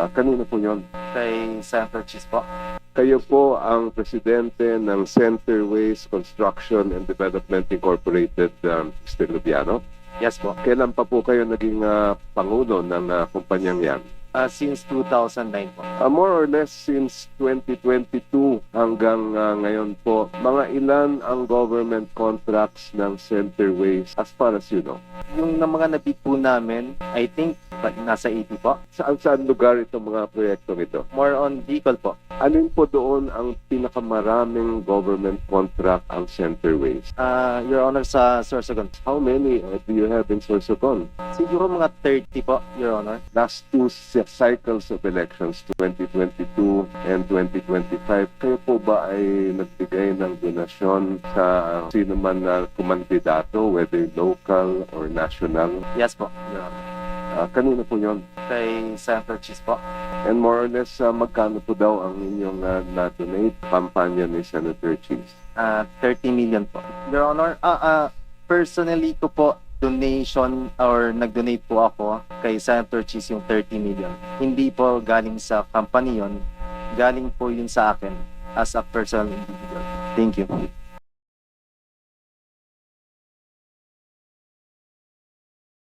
Ah, kanino po yon? Kay Senator Cheese po. Kayo po ang presidente ng Centerways Construction and Development Incorporated, um, Mr. Lubiano. Yes po. Kailan pa po kayo naging ah, pangulo ng ah, kumpanyang yan? Ah, since 2009 po. Ah, more or less since 2022 hanggang ah, ngayon po, mga ilan ang government contracts ng Centerways as far as you know? Yung na mga nabid po namin, I think nasa 80 po. Saan saan lugar itong mga proyektong ito? More on vehicle po. Alin po doon ang pinakamaraming government contract ang Centerways? Ah, Your Honor, sa Sorsogon. How many uh, do you have in Sorsogon? Siguro mga 30 po, Your Honor. Last two cycles of elections, 2022 and 2025, kayo po ba ay nagbigay ng donasyon sa sino man na kumandidato, whether local or national? Yes po, Your Honor. Ah, kanino po yon? Kay Senator Cheese po. And more or less, ah, magkano po daw ang inyong ah, na-donate kampanya ni Senator Cheese? Ah, 30 million po. Your Honor, ah, ah, personally ko po donation or nag-donate po ako kay Senator Cheese yung 30 million. Hindi po galing sa company yon, galing po yun sa akin as a personal individual. Thank you.